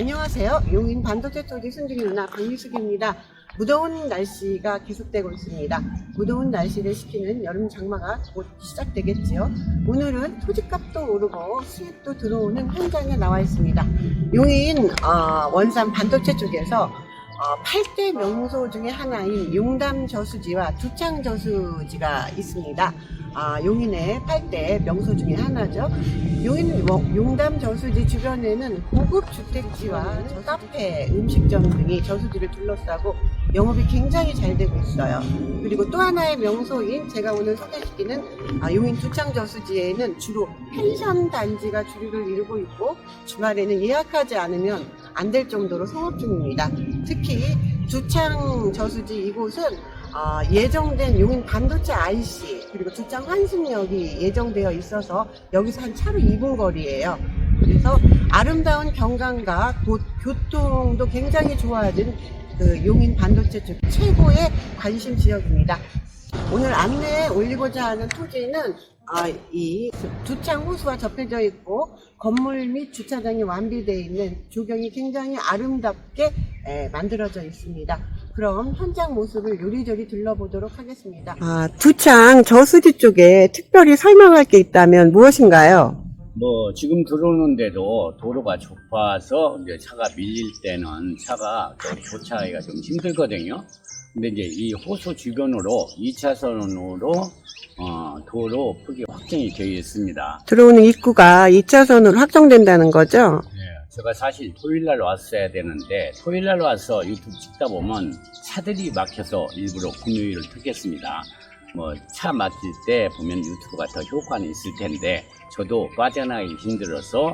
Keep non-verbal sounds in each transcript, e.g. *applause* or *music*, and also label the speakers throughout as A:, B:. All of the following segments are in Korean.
A: 안녕하세요. 용인 반도체 토지 순직 누나 강미숙입니다. 무더운 날씨가 계속되고 있습니다. 무더운 날씨를 식히는 여름 장마가 곧 시작되겠지요. 오늘은 토지값도 오르고 수입도 들어오는 현장에 나와 있습니다. 용인 어, 원산 반도체 쪽에서 어, 8대 명소 중에 하나인 용담 저수지와 두창 저수지가 있습니다. 아, 용인의 8대 명소 중에 하나죠. 용인 뭐, 용담 저수지 주변에는 고급 주택지와 저 카페, 음식점 등이 저수지를 둘러싸고 영업이 굉장히 잘 되고 있어요. 그리고 또 하나의 명소인 제가 오늘 소개시키는 아, 용인 두창 저수지에는 주로 펜션 단지가 주류를 이루고 있고 주말에는 예약하지 않으면 안 될 정도로 성업 중입니다. 특히 두창 저수지 이곳은 아, 예정된 용인 반도체 IC 그리고 두창 환승역이 예정되어 있어서 여기서 한 차로 2분 거리예요. 그래서 아름다운 경관과 곧 교통도 굉장히 좋아진 그 용인 반도체 쪽 최고의 관심 지역입니다. 오늘 안내에 올리고자 하는 토지는 아, 이 두창 호수와 접해져 있고 건물 및 주차장이 완비되어 있는 조경이 굉장히 아름답게 에, 만들어져 있습니다. 그럼 현장 모습을 요리조리 둘러보도록 하겠습니다. 아, 두창 저수지 쪽에 특별히 설명할 게 있다면 무엇인가요?
B: 뭐 지금 들어오는데도 도로가 좁아서 이제 차가 밀릴 때는 차가 또 교차하기가 좀 힘들거든요. 근데 이제 이 호수 주변으로 2차선으로 어, 도로 폭이 확정이 되어 있습니다.
A: 들어오는 입구가 2차선으로 확정된다는 거죠?
B: 예, 제가 사실 토요일 날 왔어야 되는데 토요일 날 와서 유튜브 찍다 보면 차들이 막혀서 일부러 금요일을 택했습니다. 뭐 차 막힐 때 보면 유튜브가 더 효과는 있을 텐데 저도 빠져나가기 힘들어서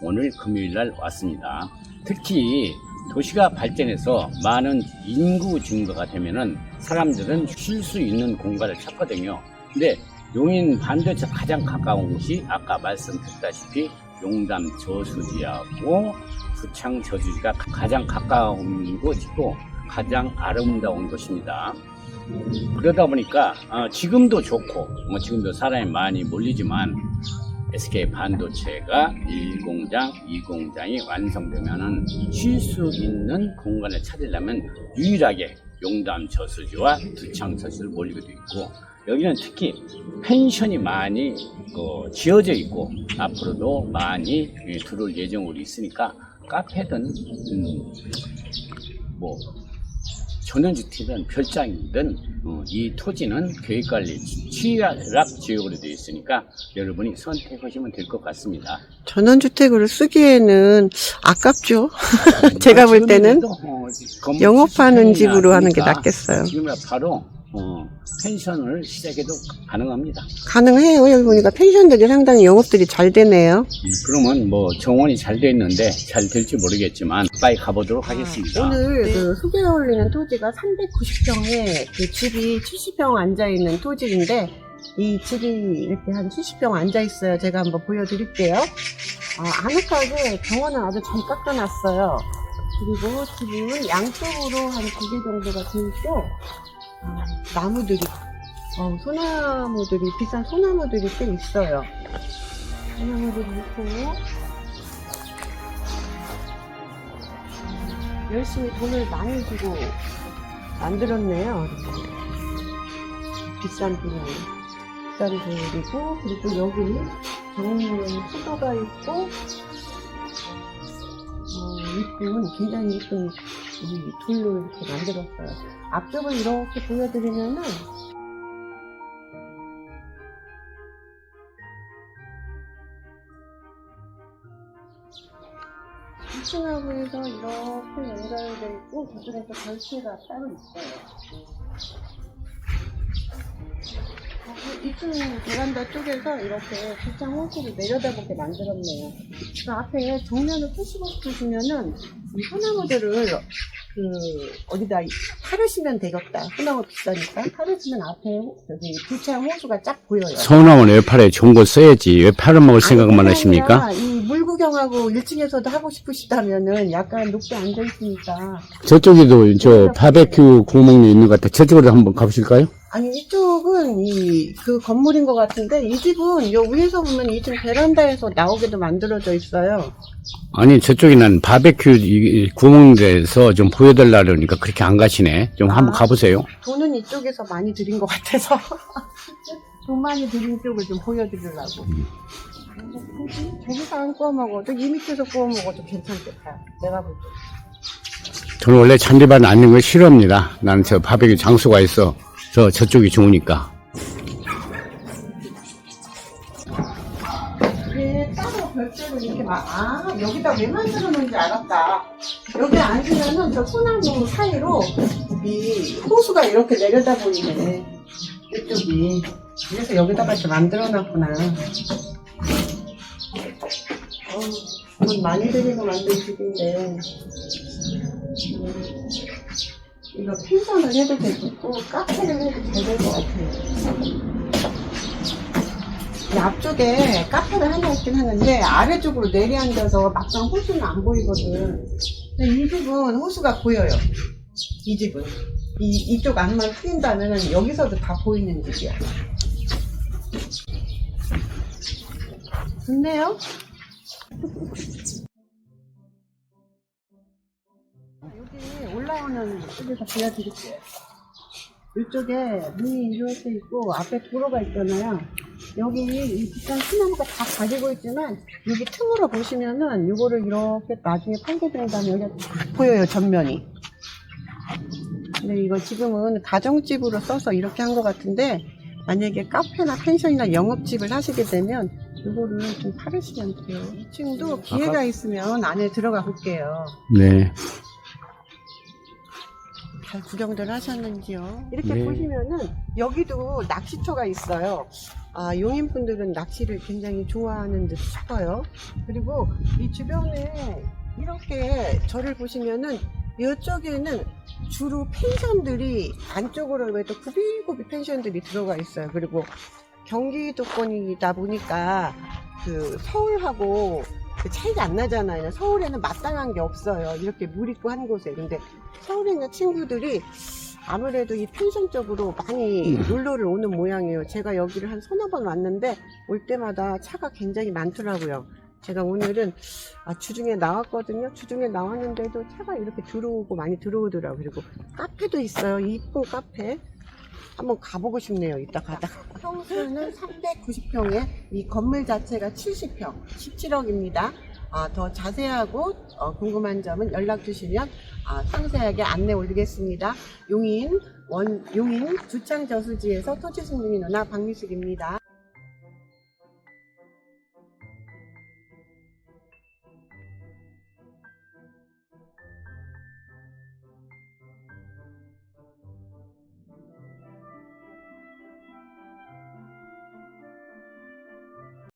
B: 오늘 금요일 날 왔습니다. 특히 도시가 발전해서 많은 인구 증가가 되면은 사람들은 쉴 수 있는 공간을 찾거든요. 근데 용인 반도체 가장 가까운 곳이 아까 말씀드렸다시피 용담 저수지하고 부창 저수지가 가장 가까운 곳이고 가장 아름다운 곳입니다. 그러다 보니까 어, 지금도 좋고 뭐 지금도 사람이 많이 몰리지만 SK 반도체가 1공장, 2공장이 완성되면은 쉴 수 있는 공간을 찾으려면 유일하게 용담 저수지와 두창 저수지를 몰리게 돼 있고 여기는 특히 펜션이 많이 그 지어져 있고 앞으로도 많이 예, 들어올 예정으로 있으니까 카페든 음, 뭐 전원주택이든 별장이든 어, 이 토지는 계획관리 취약 지역으로 되어 있으니까 여러분이 선택하시면 될 것 같습니다.
A: 전원주택으로 쓰기에는 아깝죠. *laughs* 제가 볼 때는
B: 어, 건물
A: 영업하는
B: 70평이나
A: 집으로 하는 게 낫겠어요.
B: 지금 바로 어, 펜션을 시작해도 가능합니다.
A: 가능해요. 여기 보니까 펜션들이 상당히 영업들이 잘 되네요.
B: 음, 그러면 뭐 정원이 잘 돼 있는데 잘 될지 모르겠지만 빨리 가보도록 하겠습니다.
A: 오늘 그 소개에 올리는 토지가 390평에 그 집이 70평 앉아 있는 토지인데 이 집이 이렇게 한 70평 앉아 있어요. 제가 한번 보여드릴게요. 아, 아늑하게 정원은 아주 잘 깎아놨어요. 그리고 집은 양쪽으로 한 두 개 정도가 돼 있고 아, 나무들이 어, 소나무들이 비싼 소나무들이 꽤 있어요. 소나무들이 있고 열심히 돈을 많이 주고 만들었네요. 비싼 돈을. 비싼 돈이고, 그리고 여기 정문에 수도가 있고, 어, 이쁜, 굉장히 이쁜 이 돌로 이렇게 만들었어요. 앞쪽을 이렇게 보여드리면은, 이층하고 해서 이렇게 연결되어 있고 저쪽에서 별채가 따로 있어요. 어, 2층 베란다 쪽에서 이렇게 두창 호수를 내려다보게 만들었네요. 그 앞에 정면을 푸시고 싶으시면은 이 소나무들을 그 어디다 파르시면 되겠다. 소나무 비싸니까 파르시면 앞에 저기 두창 호수가 쫙 보여요.
B: 서운하면 외팔에 좋은 걸 써야지 왜 팔아먹을 생각만 하십니까?
A: 이 물구경하고 1층에서도 하고 싶으시다면은 약간 높게 앉아 있으니까
B: 저쪽에도 저 바베큐 구멍이 있는 것 같아. 저쪽으로 한번 가보실까요?
A: 아니 이쪽은 이 그 건물인 것 같은데 이 집은 요 위에서 보면 이 집 베란다에서 나오게도 만들어져 있어요.
B: 아니 저쪽에는 바베큐 이- 구우는 데서 좀 보여달라니까 그렇게 안 가시네. 좀 한번
A: 아.
B: 가보세요.
A: 돈은 이쪽에서 많이 드린 것 같아서 *laughs* 돈 많이 드린 쪽을 좀 보여드리려고.
B: 음.
A: 저기서 안 구워 먹어도 이 밑에서 구워 먹어도 괜찮겠다. 내가 볼 때.
B: 저는 원래 잔디밭 앉는 걸 싫어합니다. 나는 저 바베큐 장소가 있어. 저 저쪽이 좋으니까.
A: 이게 따로 별도로 이렇게 막, 아, 여기다 왜 만들어 놓은지 알았다. 여기 앉으면은 저 소나무 사이로 이 호수가 이렇게 내려다 보이네. 이쪽이. 그래서 여기다가 이렇게 만들어 놨구나. 어, 돈 많이 들이고 만든 집인데. 음, 이거 펜션을 해도 되고, 카페를 해도 잘 될 것 같아요. 이 앞쪽에 카페가 하나 있긴 하는데 아래쪽으로 내려앉아서 막상 호수는 안 보이거든. 이 집은 호수가 보여요. 이 집은. 이, 이쪽 앞만 트인다면 여기서도 다 보이는 집이야. 좋네요. 올라오는 쪽에서 보여드릴게요. 이쪽에 문이 이렇게 있고 앞에 도로가 있잖아요. 여기 이 비싼 소나무가 다 가지고 있지만 여기 틈으로 보시면은 이거를 이렇게 나중에 팔게 된다면 여기가 딱 보여요 전면이. 근데 이거 지금은 가정집으로 써서 이렇게 한 것 같은데 만약에 카페나 펜션이나 영업집을 하시게 되면 이거를 좀 팔으시면 돼요. 2층도 기회가 있으면 안에 들어가 볼게요.
B: 네.
A: 잘 구경들 하셨는지요? 이렇게
B: 네.
A: 보시면은 여기도 낚시터가 있어요. 아, 용인분들은 낚시를 굉장히 좋아하는 듯 싶어요. 그리고 이 주변에 이렇게 저를 보시면은 이쪽에는 주로 펜션들이 안쪽으로 왜또 구비구비 펜션들이 들어가 있어요. 그리고 경기도권이다 보니까 그 서울하고 그 차이가 안 나잖아요. 서울에는 마땅한 게 없어요. 이렇게 물 있고 한 곳에. 근데 서울에 있는 친구들이 아무래도 이 펜션 쪽으로 많이
B: 음.
A: 놀러를 오는 모양이에요. 제가 여기를 한 서너 번 왔는데 올 때마다 차가 굉장히 많더라고요. 제가 오늘은 아, 주중에 나왔거든요. 주중에 나왔는데도 차가 이렇게 들어오고 많이 들어오더라고요. 그리고 카페도 있어요. 이쁜 카페. 한번 가보고 싶네요. 이따 가다가. *laughs* 평수는 390평에 이 건물 자체가 70평, 17억입니다. 아, 더 자세하고 어, 궁금한 점은 연락 주시면 아, 상세하게 안내 올리겠습니다. 용인 원 용인 주창 저수지에서 토지 승진이 누나 박미숙입니다.